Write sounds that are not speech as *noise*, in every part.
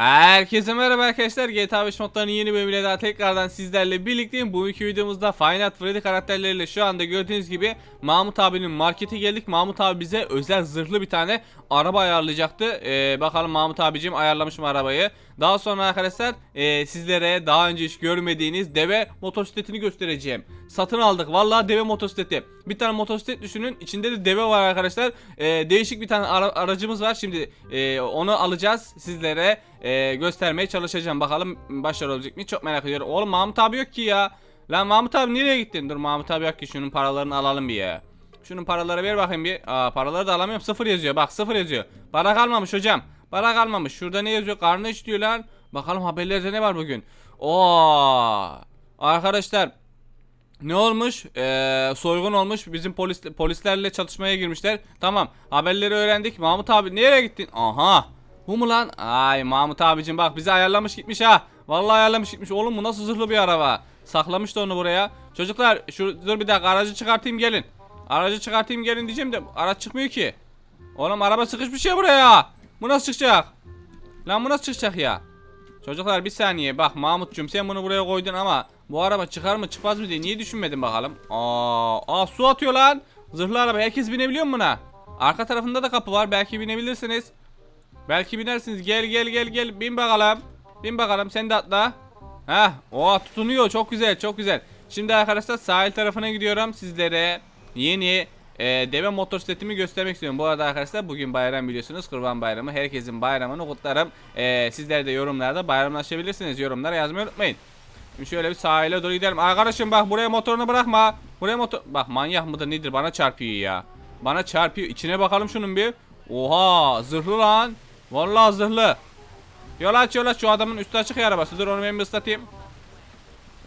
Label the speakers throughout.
Speaker 1: Herkese merhaba arkadaşlar. GTA 5 modlarının yeni bölümüyle daha tekrardan sizlerle birlikteyim. Bu iki videomuzda Nights Freddy karakterleriyle şu anda gördüğünüz gibi Mahmut abinin markete geldik. Mahmut abi bize özel zırhlı bir tane araba ayarlayacaktı. Ee, bakalım Mahmut abicim ayarlamış mı arabayı. Daha sonra arkadaşlar e, sizlere daha önce hiç görmediğiniz deve motosikletini göstereceğim. Satın aldık. Vallahi deve motosikleti. Bir tane motosiklet düşünün. İçinde de deve var arkadaşlar. Ee, değişik bir tane ara- aracımız var. Şimdi e, onu alacağız sizlere e, göstermeye çalışacağım. Bakalım başarılı olacak mı? Çok merak ediyorum. Oğlum Mahmut abi yok ki ya. Lan Mahmut abi nereye gittin? Dur Mahmut abi yok ki şunun paralarını alalım bir ya. Şunun paraları ver bakayım bir. Aa paraları da alamıyorum. Sıfır yazıyor. Bak sıfır yazıyor. Para kalmamış hocam. Para kalmamış. Şurada ne yazıyor? Karnı iç diyor lan. Bakalım haberlerde ne var bugün? Oo! Arkadaşlar ne olmuş? Ee, soygun olmuş. Bizim polis polislerle çatışmaya girmişler. Tamam. Haberleri öğrendik. Mahmut abi nereye gittin? Aha. Bu mu lan? Ay Mahmut abicim bak bizi ayarlamış gitmiş ha. Vallahi ayarlamış gitmiş. Oğlum bu nasıl zırhlı bir araba? Saklamış da onu buraya. Çocuklar şu dur bir dakika aracı çıkartayım gelin. Aracı çıkartayım gelin diyeceğim de araç çıkmıyor ki. Oğlum araba sıkışmış ya buraya. Bu nasıl çıkacak? Lan bu nasıl çıkacak ya? Çocuklar bir saniye bak Mahmutcum sen bunu buraya koydun ama bu araba çıkar mı çıkmaz mı diye niye düşünmedin bakalım? Aa, aa su atıyor lan. Zırhlı araba herkes binebiliyor mu buna? Arka tarafında da kapı var belki binebilirsiniz. Belki binersiniz gel gel gel gel bin bakalım. Bin bakalım sen de atla. Heh o tutunuyor çok güzel çok güzel. Şimdi arkadaşlar sahil tarafına gidiyorum sizlere yeni e, deve motosikletimi göstermek istiyorum. Bu arada arkadaşlar bugün bayram biliyorsunuz kurban bayramı. Herkesin bayramını kutlarım. E, sizler de yorumlarda bayramlaşabilirsiniz. Yorumlara yazmayı unutmayın. Şimdi şöyle bir sahile doğru gidelim. Arkadaşım bak buraya motorunu bırakma. Buraya motor... Bak manyak mıdır nedir bana çarpıyor ya. Bana çarpıyor. İçine bakalım şunun bir. Oha zırhlı lan. Vallahi zırhlı. Yol aç yol aç şu adamın üstü açık ya arabası. Dur onu ben bir ıslatayım.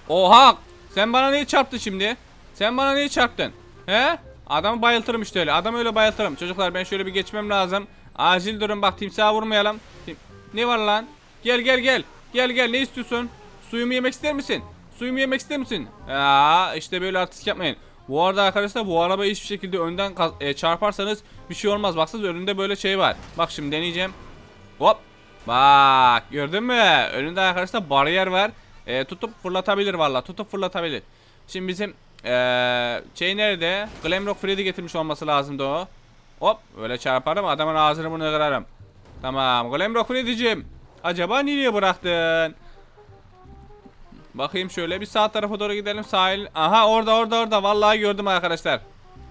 Speaker 1: Oha! Sen bana neyi çarptın şimdi? Sen bana neyi çarptın? He? Adamı bayıltırım işte öyle. Adamı öyle bayıltırım. Çocuklar ben şöyle bir geçmem lazım. Acil durun bak timsaha vurmayalım. Tim- ne var lan? Gel gel gel. Gel gel ne istiyorsun? Suyumu yemek ister misin? Suyumu yemek ister misin? Ya işte böyle artistik yapmayın. Bu arada arkadaşlar bu araba hiçbir şekilde önden e, çarparsanız bir şey olmaz. Baksanıza önünde böyle şey var. Bak şimdi deneyeceğim. Hop. Bak gördün mü? Önünde arkadaşlar bariyer var. E, tutup fırlatabilir valla. Tutup fırlatabilir. Şimdi bizim e, şey nerede? Glamrock Freddy getirmiş olması lazımdı o. Hop öyle çarparım adamın ağzını bunu kırarım. Tamam Glamrock Freddy'cim. Acaba nereye bıraktın? Bakayım şöyle bir sağ tarafa doğru gidelim sahil. Aha orada orada orada vallahi gördüm arkadaşlar.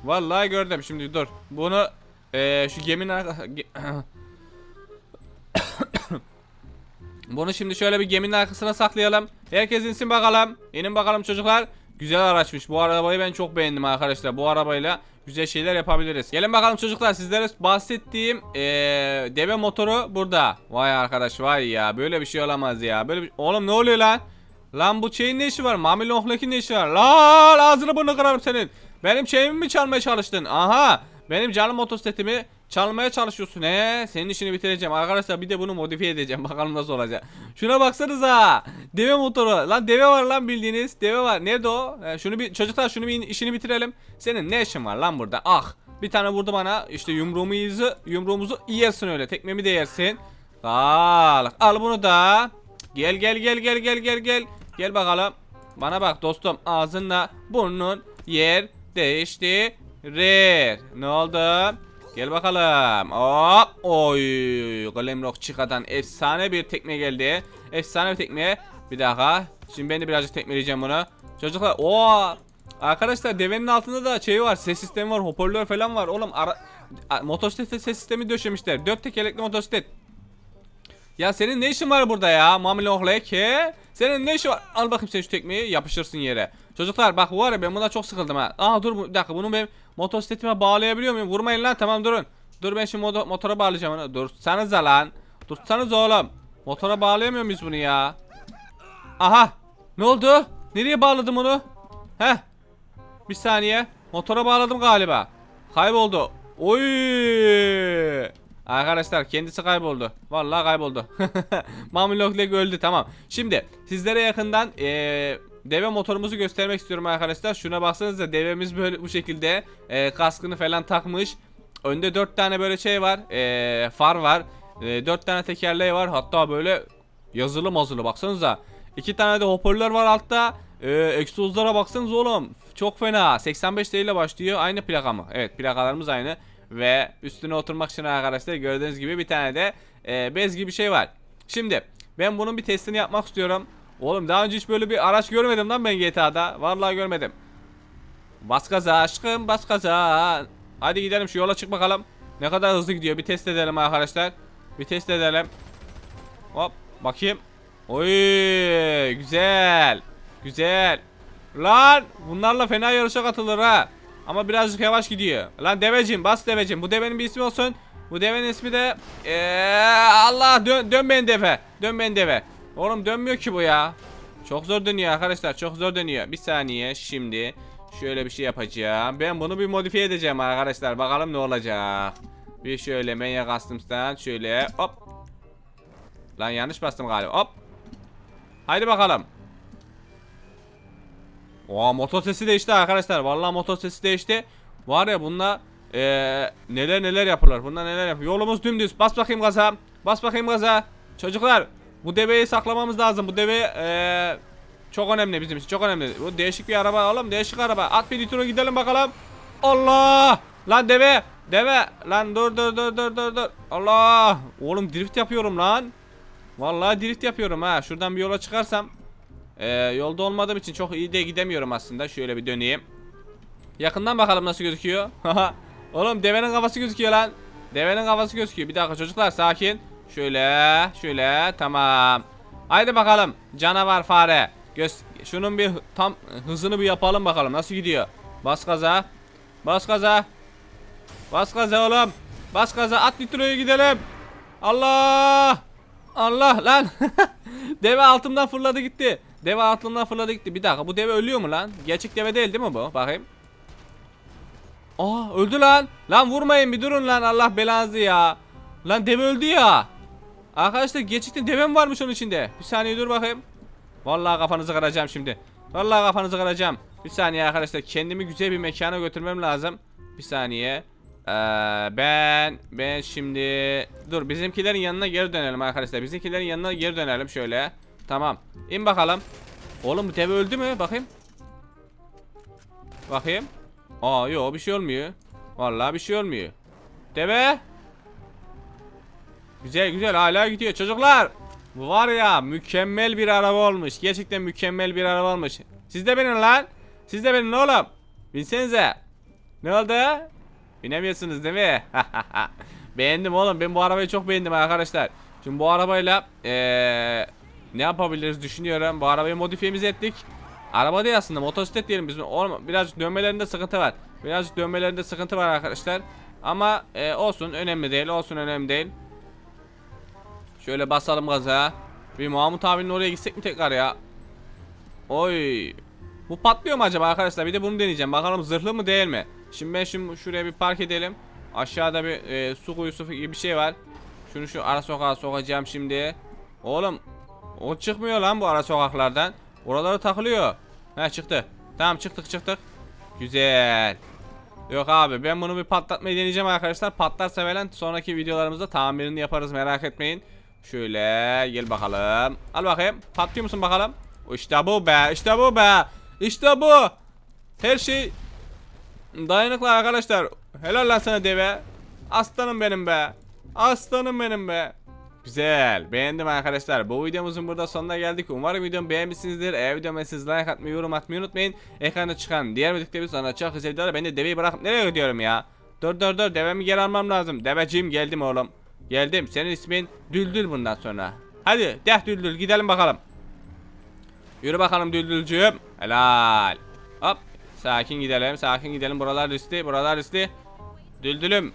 Speaker 1: Vallahi gördüm şimdi dur. Bunu e, şu geminin *clears throat* *coughs* Bunu şimdi şöyle bir geminin arkasına saklayalım. Herkes insin bakalım. İnin bakalım çocuklar. Güzel araçmış. Bu arabayı ben çok beğendim arkadaşlar. Bu arabayla güzel şeyler yapabiliriz. Gelin bakalım çocuklar. Sizlere bahsettiğim eee, deve motoru burada. Vay arkadaş vay ya. Böyle bir şey olamaz ya. Böyle bir... Oğlum ne oluyor lan? Lan bu şeyin ne işi var? Mami Lohlek'in ne işi var? Lan ağzını burnunu kırarım senin. Benim şeyimi mi çalmaya çalıştın? Aha. Benim canım motosikletimi çalmaya çalışıyorsun he. Senin işini bitireceğim. Arkadaşlar bir de bunu modifiye edeceğim. *laughs* Bakalım nasıl olacak. Şuna baksanıza. Deve motoru. Lan deve var lan bildiğiniz. Deve var. Nerede o? He, şunu bir çocuklar şunu bir işini bitirelim. Senin ne işin var lan burada? Ah. Bir tane vurdu bana. İşte yumruğumu yüzü, yumruğumuzu yersin öyle. Tekmemi de yersin. Al. Al bunu da. Gel gel gel gel gel gel gel. Gel bakalım. Bana bak dostum. Ağzınla burnun yer değiştirir. Ne oldu? Gel bakalım. Hop. Oy. Glamrock çıkadan efsane bir tekme geldi. Efsane bir tekme. Bir dakika. Şimdi ben de birazcık tekmeleyeceğim bunu. Çocuklar. Oo. Arkadaşlar devenin altında da şey var. Ses sistemi var. Hoparlör falan var. Oğlum ara A- motosiklet ses sistemi döşemişler. Dört tekerlekli motosiklet. Ya senin ne işin var burada ya? Mamile ohlek? Senin ne işin var? Al bakayım sen şu tekmeyi yapışırsın yere. Çocuklar bak var ya ben buna çok sıkıldım ha. Aa dur bu- bir dakika bunu ben motosikletime bağlayabiliyor muyum? Vurmayın lan tamam durun. Dur ben şimdi moto- motora bağlayacağım onu. Dursanıza lan. Dursanız oğlum. Motora bağlayamıyor muyuz bunu ya? Aha. Ne oldu? Nereye bağladım onu? Heh. Bir saniye. Motora bağladım galiba. Kayboldu. Oy! Arkadaşlar kendisi kayboldu. Vallahi kayboldu. *laughs* Mamilokleg öldü tamam. Şimdi sizlere yakından eee, deve motorumuzu göstermek istiyorum arkadaşlar. Şuna baksanıza devemiz böyle bu şekilde eee, kaskını falan takmış. Önde dört tane böyle şey var. eee, far var. E, 4 tane tekerleği var. Hatta böyle yazılı mazılı baksanıza. 2 tane de hoparlör var altta. E, egzozlara baksanıza oğlum. Çok fena. 85 TL ile başlıyor. Aynı plaka mı? Evet plakalarımız aynı. Ve üstüne oturmak için arkadaşlar gördüğünüz gibi bir tane de e, bez gibi şey var. Şimdi ben bunun bir testini yapmak istiyorum. Oğlum daha önce hiç böyle bir araç görmedim lan ben GTA'da. Vallahi görmedim. Bas gaza aşkım bas gaza. Hadi gidelim şu yola çık bakalım. Ne kadar hızlı gidiyor bir test edelim arkadaşlar. Bir test edelim. Hop bakayım. Oy güzel. Güzel. Lan bunlarla fena yarışa katılır ha. Ama birazcık yavaş gidiyor. Lan devecim bas devecim. Bu devenin bir ismi olsun. Bu devenin ismi de ee, Allah dön, dön ben deve. Dön ben deve. Oğlum dönmüyor ki bu ya. Çok zor dönüyor arkadaşlar. Çok zor dönüyor. Bir saniye şimdi şöyle bir şey yapacağım. Ben bunu bir modifiye edeceğim arkadaşlar. Bakalım ne olacak. Bir şöyle Menya Customs'tan şöyle hop. Lan yanlış bastım galiba. Hop. Haydi bakalım. Oha motor sesi değişti arkadaşlar. Vallahi motor sesi değişti. Var ya bununla eee, neler neler yapılır. Bunlar neler yapıyor. Yolumuz dümdüz. Bas bakayım gaza. Bas bakayım gaza. Çocuklar bu deveyi saklamamız lazım. Bu deve eee, çok önemli bizim için. Çok önemli. Bu değişik bir araba oğlum. Değişik araba. At bir nitro gidelim bakalım. Allah! Lan deve. Deve. Lan dur dur dur dur dur dur. Allah! Oğlum drift yapıyorum lan. Vallahi drift yapıyorum ha. Şuradan bir yola çıkarsam ee, yolda olmadığım için çok iyi de gidemiyorum aslında. Şöyle bir döneyim. Yakından bakalım nasıl gözüküyor. *laughs* Oğlum devenin kafası gözüküyor lan. Devenin kafası gözüküyor. Bir dakika çocuklar sakin. Şöyle, şöyle tamam. Haydi bakalım canavar fare. Göz şunun bir tam hızını bir yapalım bakalım nasıl gidiyor. Bas gaza. Bas gaza. Bas gaza oğlum. Bas gaza at nitroyu gidelim. Allah! Allah lan. *laughs* deve altımdan fırladı gitti. Deve altımdan fırladı gitti. Bir dakika bu deve ölüyor mu lan? Gerçek deve değil değil mi bu? Bakayım. Aa öldü lan. Lan vurmayın bir durun lan Allah belanızı ya. Lan deve öldü ya. Arkadaşlar gerçekten deve mi varmış onun içinde? Bir saniye dur bakayım. Vallahi kafanızı kıracağım şimdi. Vallahi kafanızı kıracağım. Bir saniye arkadaşlar kendimi güzel bir mekana götürmem lazım. Bir saniye. Ee, ben ben şimdi dur bizimkilerin yanına geri dönelim arkadaşlar. Bizimkilerin yanına geri dönelim şöyle. Tamam. İn bakalım. Oğlum bu deve öldü mü? Bakayım. Bakayım. Aa yok bir şey olmuyor. Vallahi bir şey olmuyor. Deve. Güzel güzel hala gidiyor çocuklar. Bu var ya mükemmel bir araba olmuş. Gerçekten mükemmel bir araba olmuş. Siz de binin lan. Siz de binin oğlum. Binsenize. Ne oldu? Binemiyorsunuz değil mi? *laughs* beğendim oğlum. Ben bu arabayı çok beğendim arkadaşlar. Şimdi bu arabayla eee ne yapabiliriz düşünüyorum. Bu arabayı modifiyemiz ettik. Araba değil aslında motosiklet diyelim biz. Oğlum biraz dönmelerinde sıkıntı var. Biraz dönmelerinde sıkıntı var arkadaşlar. Ama e, olsun önemli değil. Olsun önemli değil. Şöyle basalım gaza. Bir Mahmut abinin oraya gitsek mi tekrar ya? Oy. Bu patlıyor mu acaba arkadaşlar? Bir de bunu deneyeceğim. Bakalım zırhlı mı değil mi? Şimdi ben şimdi şuraya bir park edelim. Aşağıda bir e, su kuyusu gibi bir şey var. Şunu şu ara sokağa sokacağım şimdi. Oğlum o çıkmıyor lan bu ara sokaklardan. Oralara takılıyor. Ha çıktı. Tamam çıktık çıktık. Güzel. Yok abi ben bunu bir patlatmayı deneyeceğim arkadaşlar. Patlarsa falan sonraki videolarımızda tamirini yaparız merak etmeyin. Şöyle gel bakalım. Al bakayım. Patlıyor musun bakalım? İşte bu be. işte bu be. İşte bu. Her şey dayanıklı arkadaşlar. Helal lan sana deve. Aslanım benim be. Aslanım benim be. Güzel. Beğendim arkadaşlar. Bu videomuzun burada sonuna geldik. Umarım videomu beğenmişsinizdir. Eğer videoma siz like atmayı, yorum atmayı unutmayın. Ekranda çıkan diğer videoları sonra çok güzel videolar. Ben de deveyi bırakıp nereye gidiyorum ya? Dur dur dur. Devemi geri almam lazım. Deveciğim geldim oğlum. Geldim. Senin ismin Düldül bundan sonra. Hadi deh Düldül gidelim bakalım. Yürü bakalım Düldülcüğüm. Helal. Hop. Sakin gidelim. Sakin gidelim. Buralar riskli. Buralar riskli. Düldülüm.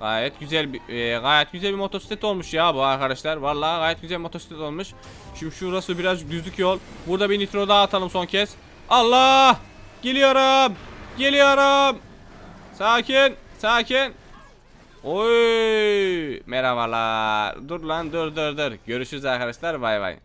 Speaker 1: Gayet güzel bir e, gayet güzel bir motosiklet olmuş ya bu arkadaşlar. Vallahi gayet güzel motosiklet olmuş. Şimdi şurası biraz düzlük yol. Burada bir nitro daha atalım son kez. Allah! Geliyorum. Geliyorum. Sakin. Sakin. Oy! Merhabalar. Dur lan dur dur dur. Görüşürüz arkadaşlar. Bay bay.